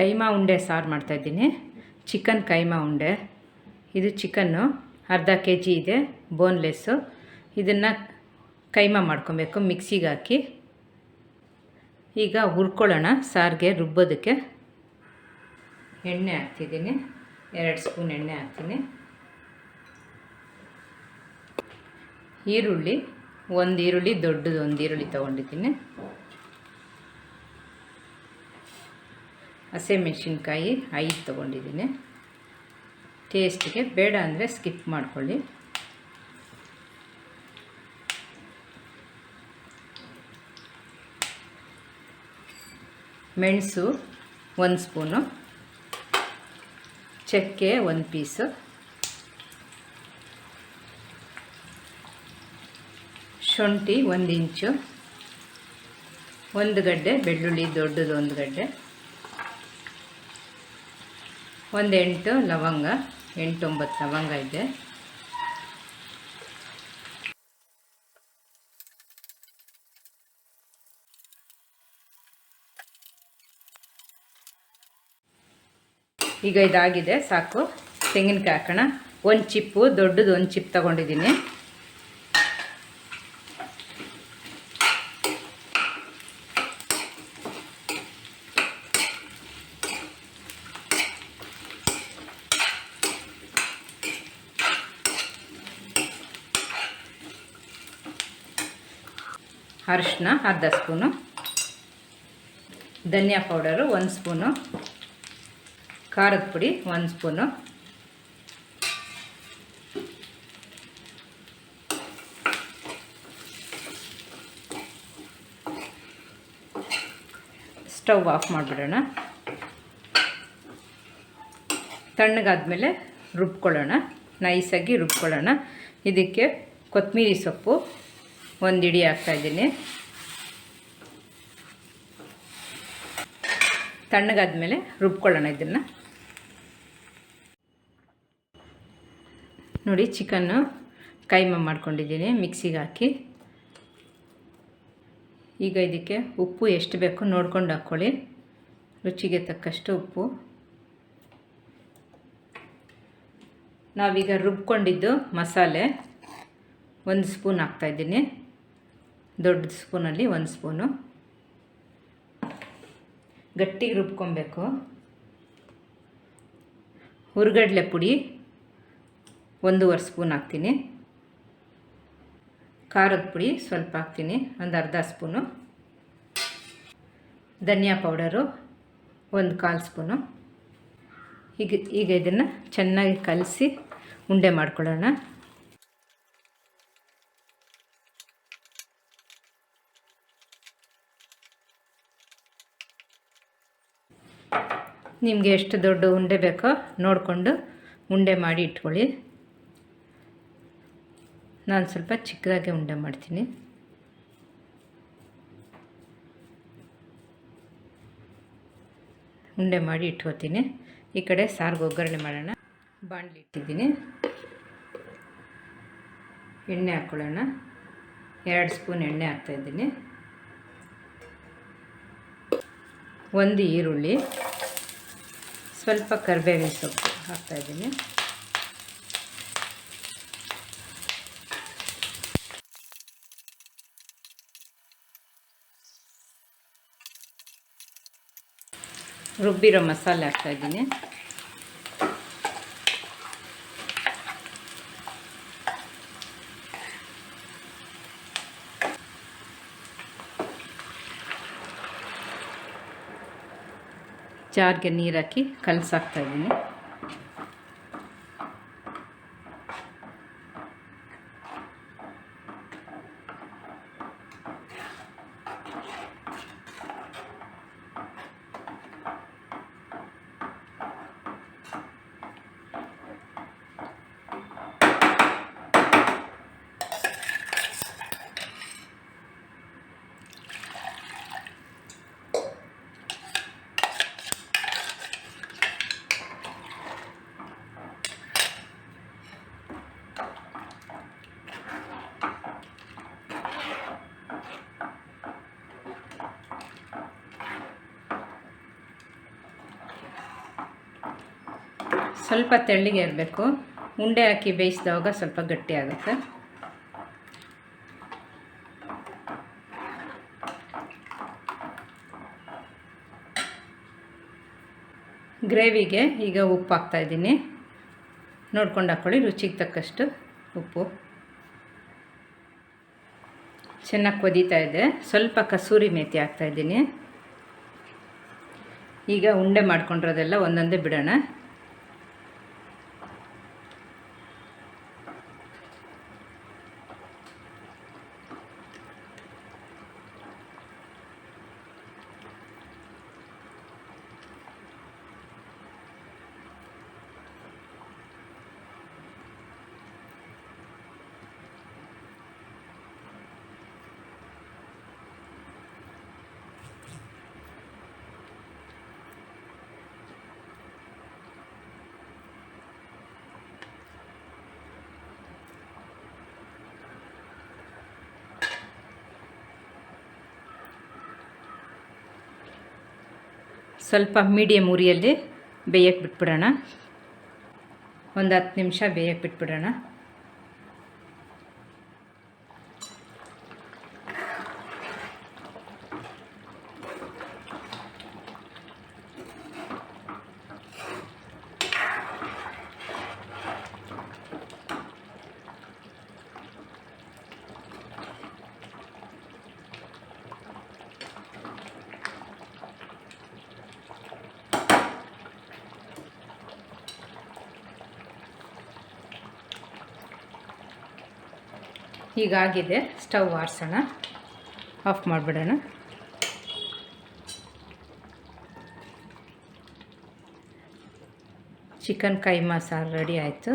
ಕೈಮಾ ಉಂಡೆ ಸಾರು ಮಾಡ್ತಾಯಿದ್ದೀನಿ ಚಿಕನ್ ಕೈಮಾ ಉಂಡೆ. ಇದು ಚಿಕನ್ನು ಅರ್ಧ ಕೆ ಜಿ ಇದೆ ಬೋನ್ಲೆಸ್ಸು ಇದನ್ನು ಕೈಮಾ ಮಾಡ್ಕೊಬೇಕು, ಮಿಕ್ಸಿಗೆ ಹಾಕಿ. ಈಗ ಹುರ್ಕೊಳ್ಳೋಣ, ಸಾರಿಗೆ ರುಬ್ಬೋದಕ್ಕೆ. ಎಣ್ಣೆ ಹಾಕ್ತಿದ್ದೀನಿ, ಎರಡು ಸ್ಪೂನ್ ಎಣ್ಣೆ ಹಾಕ್ತೀನಿ. ಈರುಳ್ಳಿ, ಒಂದು ಈರುಳ್ಳಿ, ದೊಡ್ಡದು ಒಂದು ಈರುಳ್ಳಿ ತೊಗೊಂಡಿದ್ದೀನಿ. ಹಸಿಮೆಣ್ಸಿನ್ಕಾಯಿ ಐದು ತೊಗೊಂಡಿದ್ದೀನಿ. ಟೇಸ್ಟಿಗೆ ಬೇಡ ಅಂದರೆ ಸ್ಕಿಪ್ ಮಾಡ್ಕೊಳ್ಳಿ. ಮೆಣಸು ಒಂದು ಸ್ಪೂನು. ಚಕ್ಕೆ ಒಂದು ಪೀಸು. ಶುಂಠಿ ಒಂದು ಇಂಚು. ಒಂದು ಗಡ್ಡೆ, ಬೆಳ್ಳುಳ್ಳಿ ದೊಡ್ಡದು ಒಂದು ಗಡ್ಡೆ. ಒಂದು ಎಂಟು ಲವಂಗ ಎಂಟು ಒಂಬತ್ತು ಲವಂಗ ಇದೆ. ಈಗ ಇದಾಗಿದೆ, ಸಾಕು. ತೆಂಗಿನಕಾಯಿ ಹಾಕೋಣ. ಒಂದು ಚಿಪ್ಪು, ದೊಡ್ಡದು ಒಂದು ಚಿಪ್ ತಗೊಂಡಿದ್ದೀನಿ. ಅರಿಶಿನ, ಅರ್ಧ ಸ್ಪೂನು. ಧನಿಯಾ ಪೌಡರು ಒಂದು ಸ್ಪೂನು. ಖಾರದ ಪುಡಿ ಒಂದು ಸ್ಪೂನು. ಸ್ಟವ್ ಆಫ್ ಮಾಡಿಬಿಡೋಣ. ತಣ್ಣಗಾದ್ಮೇಲೆ ರುಬ್ಕೊಳ್ಳೋಣ. ನೈಸಾಗಿ ರುಬ್ಕೊಳ್ಳೋಣ. ಇದಕ್ಕೆ ಕೊತ್ತಂಬರಿ ಸೊಪ್ಪು ಒಂದು ಇಡಿ ಹಾಕ್ತಾಯಿದ್ದೀನಿ ತಣ್ಣಗಾದ್ಮೇಲೆ ರುಬ್ಕೊಳ್ಳೋಣ ಇದನ್ನು. ನೋಡಿ, ಚಿಕನ್ನು ಕೈಮ ಮಾಡ್ಕೊಂಡಿದ್ದೀನಿ, ಮಿಕ್ಸಿಗೆ ಹಾಕಿ. ಈಗ ಇದಕ್ಕೆ ಉಪ್ಪು ಎಷ್ಟು ಬೇಕು ನೋಡ್ಕೊಂಡು ಹಾಕ್ಕೊಳ್ಳಿ. ರುಚಿಗೆ ತಕ್ಕಷ್ಟು ಉಪ್ಪು. ನಾವೀಗ ರುಬ್ಕೊಂಡಿದ್ದು ಮಸಾಲೆ. ಒಂದು ಸ್ಪೂನ್ ಹಾಕ್ತಾಯಿದ್ದೀನಿ ದೊಡ್ಡ ಸ್ಪೂನಲ್ಲಿ ಒಂದು ಸ್ಪೂನು. ಗಟ್ಟಿಗೆ ರುಬ್ಕೊಬೇಕು. ಹುರ್ಗಡ್ಲೆ ಪುಡಿ ಒಂದೂವರೆ ಸ್ಪೂನ್ ಹಾಕ್ತೀನಿ. ಖಾರದ ಪುಡಿ ಸ್ವಲ್ಪ ಹಾಕ್ತೀನಿ, ಒಂದು ಅರ್ಧ ಸ್ಪೂನು. ಧನಿಯಾ ಪೌಡರು ಒಂದು ಕಾಲು ಸ್ಪೂನು. ಈಗ ಈಗ ಇದನ್ನು ಚೆನ್ನಾಗಿ ಕಲಸಿ ಉಂಡೆ ಮಾಡ್ಕೊಳ್ಳೋಣ. ನಿಮಗೆ ಎಷ್ಟು ದೊಡ್ಡ ಉಂಡೆ ಬೇಕೋ ನೋಡಿಕೊಂಡು ಉಂಡೆ ಮಾಡಿ ಇಟ್ಕೊಳ್ಳಿ. ನಾನು ಸ್ವಲ್ಪ ಚಿಕ್ಕದಾಗೆ ಉಂಡೆ ಮಾಡ್ತೀನಿ. ಉಂಡೆ ಮಾಡಿ ಇಟ್ಕೋತೀನಿ. ಈ ಕಡೆ ಸಾರಿಗೆ ಒಗ್ಗರಣೆ ಮಾಡೋಣ. ಬಾಣಲಿ ಇಟ್ಟಿದ್ದೀನಿ. ಎಣ್ಣೆ ಹಾಕ್ಕೊಳ್ಳೋಣ ಎರಡು ಸ್ಪೂನ್ ಎಣ್ಣೆ ಹಾಕ್ತಾಯಿದ್ದೀನಿ ಒಂದು ಈರುಳ್ಳಿ. ಸ್ವಲ್ಪ ಕರಿಬೇವಿನ ಸೊಪ್ಪು ಹಾಕ್ತಾಯಿದ್ದೀನಿ ರುಬ್ಬಿರೋ ಮಸಾಲೆ ಹಾಕ್ತಾಯಿದ್ದೀನಿ ಜಾರ್ಗೆ ನೀರು ಹಾಕಿ ಕಲಸಾಕ್ತಾಯಿದ್ದೀನಿ ಸ್ವಲ್ಪ ತೆಳ್ಳಗೆ ಇರಬೇಕು. ಉಂಡೆ ಹಾಕಿ ಬೇಯಿಸಿದವಾಗ ಸ್ವಲ್ಪ ಗಟ್ಟಿ ಆಗುತ್ತೆ. ಗ್ರೇವಿಗೆ ಈಗ ಉಪ್ಪು ಹಾಕ್ತಾಯಿದ್ದೀನಿ ನೋಡ್ಕೊಂಡು ಹಾಕ್ಕೊಳ್ಳಿ ರುಚಿಗೆ ತಕ್ಕಷ್ಟು ಉಪ್ಪು. ಚೆನ್ನಾಗಿ ಕೊದೀತಾ ಇದೆ. ಸ್ವಲ್ಪ ಕಸೂರಿ ಮೇಥಿ ಹಾಕ್ತಾಯಿದ್ದೀನಿ ಈಗ ಉಂಡೆ ಮಾಡ್ಕೊಂಡಿರೋದೆಲ್ಲ ಒಂದೊಂದೇ ಬಿಡೋಣ. ಸ್ವಲ್ಪ ಮೀಡಿಯಮ್ ಉರಿಯಲ್ಲಿ ಬೇಯಕ್ಕೆ ಬಿಟ್ಬಿಡೋಣ. ಒಂದು ಹತ್ತು ನಿಮಿಷ ಬೇಯಕ್ಕೆ ಬಿಟ್ಬಿಡೋಣ. ಹೀಗಾಗಿದೆ. ಸ್ಟವ್ ಆರಿಸೋಣ. ಆಫ್ ಮಾಡಿಬಿಡೋಣ. ಚಿಕನ್ ಕೈಮಾ ಸಾರು ರೆಡಿ ಆಯಿತು.